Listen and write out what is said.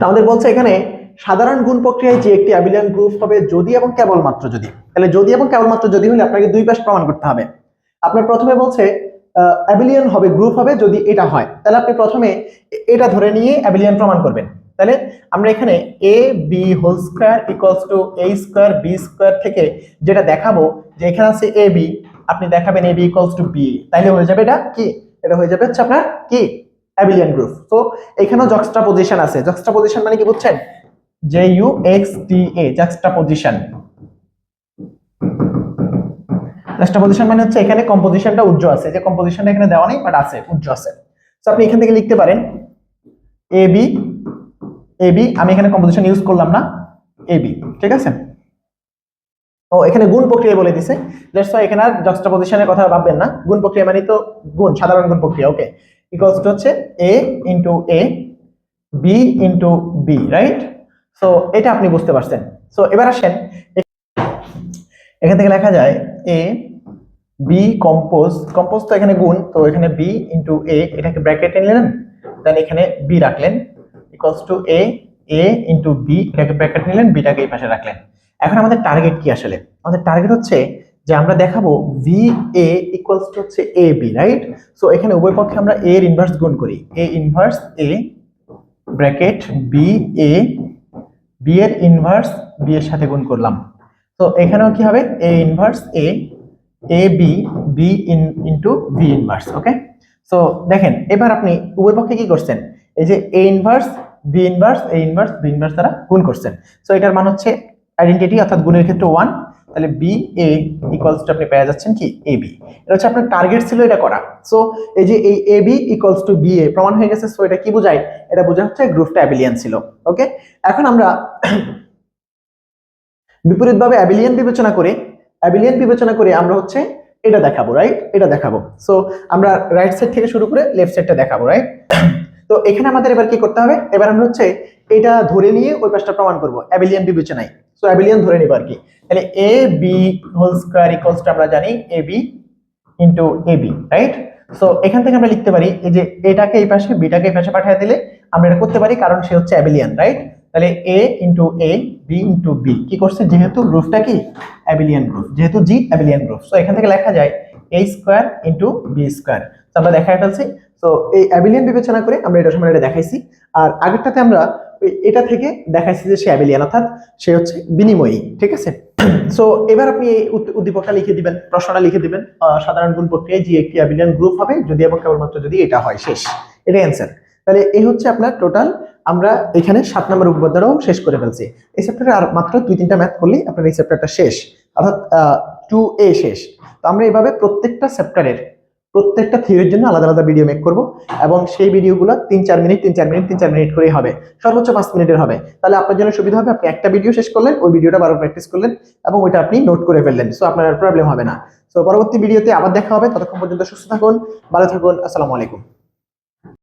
আমাদের বলছে এখানে সাধারণ গুণ প্রক্রিয়ায় যে একটি অ্যাবিলিয়ান গ্রুপ হবে যদি এবং কেবলমাত্র যদি। তাহলে যদি এবং কেবলমাত্র যদি হলে আপনাকে দুই পাশ প্রমাণ করতে হবে। আপনার প্রথমে বলছে অ্যাবিলিয়ান হবে গ্রুপ হবে যদি এটা হয়। তাহলে আপনি প্রথমে এটা ধরে নিয়ে অ্যাবিলিয়ান প্রমাণ করবেন। তাহলে আমরা এখানে A B whole square equals to A square B square থেকে যেটা দেখাবো, যে এখানে আছে এ বি আপনি দেখাবেন A B equals to B তাইলে হয়ে যাবে এটা কি? এটা হয়ে যাবে হচ্ছে আপনার কি? অ্যাবিলিয়ান গ্রুপ তো এখানেও জক্সটা পজিশন আছে। জক্সটা পজিশন মানে কি বুঝছেন? J U X T A juxta position juxta position মানে হচ্ছে এখানে কম্পোজিশনটা উজ্জ্ব আছে। যে কম্পোজিশনটা এখানে দেওয়া নেই বাট আছে, উজ্জ্ব আছে। তো আপনি এখান থেকে লিখতে পারেন এ বি এ বি আমি এখানে কম্পোজিশন ইউজ করলাম না এ বি ঠিক আছে? ও, এখানে গুণ প্রক্রিয়া বলে দিছে। দ্যাটস এখানে আর জক্সটাপোজিশনের কথা ভাববেন না। গুণ প্রক্রিয়া মানে তো গুণ, সাধারণ গুণ প্রক্রিয়া ওকে ইকুয়ালস টু হচ্ছে? A into A B into B right so এটা আপনি বুঝতে পারছেন। সো এবার আসেন। এখান থেকে লেখা যায় এ বি কম্পোজ কম্পোজ তো এখানে গুণ, তো এখানে বি ইন্টু এ এটাকে ব্র্যাকেটে নিলেন দেন এখানে বি রাখলেন equals to A A into B এটাকে ব্র্যাকেট নিলেন বিটাকে এই পাশে রাখলেন। এখন আমাদের টার্গেট কি আসলে? আমাদের টার্গেট হচ্ছে যে আমরা দেখাবো ভি এ ইকুয়ালস টু হচ্ছে এ বি রাইট সো এখানে উভয় পক্ষে আমরা এ এর ইনভার্স গুণ করি। A inverse A bracket B A B এর ইনভার্স বি এর সাথে গুণ করলাম। তো এখানেও কি হবে? A inverse A A B B in into B inverse okay so দেখেন, এবার আপনি উভয় পক্ষে কি করছেন? এই যে A inverse B inverse A inverse B inverse দ্বারা গুণ করছেন। সো এটার মান হচ্ছে আইডেন্টিটি অর্থাৎ গুণের ক্ষেত্রে ওয়ান তাহলে বি এ ইকুয়ালস টু আপনি পেয়ে যাচ্ছেন কি? এ বি এটা হচ্ছে আপনার টার্গেট ছিল এটা করা। সো এই যে এই A B equals to B A প্রমাণ হয়ে গেছে সো এটা কি বোঝায়? এটা বোঝা হচ্ছে গ্রুপটা অ্যাবিলিয়ান ছিল ওকে এখন আমরা বিপরীতভাবে অ্যাবিলিয়ান বিবেচনা করে অ্যাবিলিয়ান বিবেচনা করে আমরা হচ্ছে এটা দেখাবো রাইট এটা দেখাবো। সো আমরা রাইট সাইড থেকে শুরু করে লেফট সাইডটা দেখাবো রাইট তো এখানে আমাদের এবার কি করতে হবে? এবার আমরা হচ্ছে এটা ধরে নিয়ে ওই পাশটা প্রমাণ করব অ্যাবিলিয়ান বিবেচনায়। সো অ্যাবিলিয়ান ধরে নিব আর কি তাহলে A B whole square equals আমরা জানি A B into A B right so এখান থেকে আমরা লিখতে পারি এই যে এটাকে এই পাশে বিটাকে এই পাশে পাঠিয়ে দিলে আমরা এটা করতে পারি কারণ সে হচ্ছে অ্যাবিলিয়ান রাইট তাহলে A into A B into B কি করছে? যেহেতু গ্রুপটা কি? অ্যাবিলিয়ান গ্রুপ যেহেতু জি অ্যাবিলিয়ান গ্রুপ সো এখান থেকে লেখা যায় A square into B square তো আমরা দেখাই ফেলছি। সো এই অ্যাবিলিয়ান বিবেচনা করে আমরা এটা সময় এটা দেখাইছি। আর আগেরটাতে আমরা এটা থেকে দেখাইছি যে সে অ্যাবিলিয়ান অর্থাৎ সে হচ্ছে বিনিময়ী, ঠিক আছে? সো এবার আপনি এই উদ্দীপকটা লিখে দিবেন, প্রশ্নটা লিখে দিবেন সাধারণ গুণ প্রক্রিয়ায় যে একটি অ্যাবিলিয়ান গ্রুপ হবে, যদি এবং কেবলমাত্র যদি এটা হয়, শেষ। এটাই অ্যান্সার তাহলে এই হচ্ছে আপনার টোটাল আমরা এখানে সাত নম্বর উপপাদ্যটাও শেষ করে ফেলছি। এই চ্যাপ্টারে আর মাত্র দুই তিনটা ম্যাথ করলেই আপনার এই চ্যাপ্টারটা শেষ, অর্থাৎ টু এ শেষ। তো আমরা এইভাবে প্রত্যেকটা চ্যাপ্টারের প্রত্যেকটা থিওরির জন্য আলাদা আলাদা ভিডিও মেক করব। এবং সেই ভিডিওগুলো তিন চার মিনিট তিন চার মিনিট তিন চার মিনিট করেই হবে। সর্বোচ্চ পাঁচ মিনিটের হবে। তাহলে আপনার জন্য সুবিধা হবে, আপনি একটা ভিডিও শেষ করলেন, ওই ভিডিওটা বারো প্র্যাকটিস করলেন, এবং ওইটা আপনি নোট করে ফেললেন। সো আপনার প্রবলেম হবে না। সো পরবর্তী ভিডিওতে আবার দেখা হবে। ততক্ষণ পর্যন্ত সুস্থ থাকুন, ভালো থাকুন, আসসালামু আলাইকুম।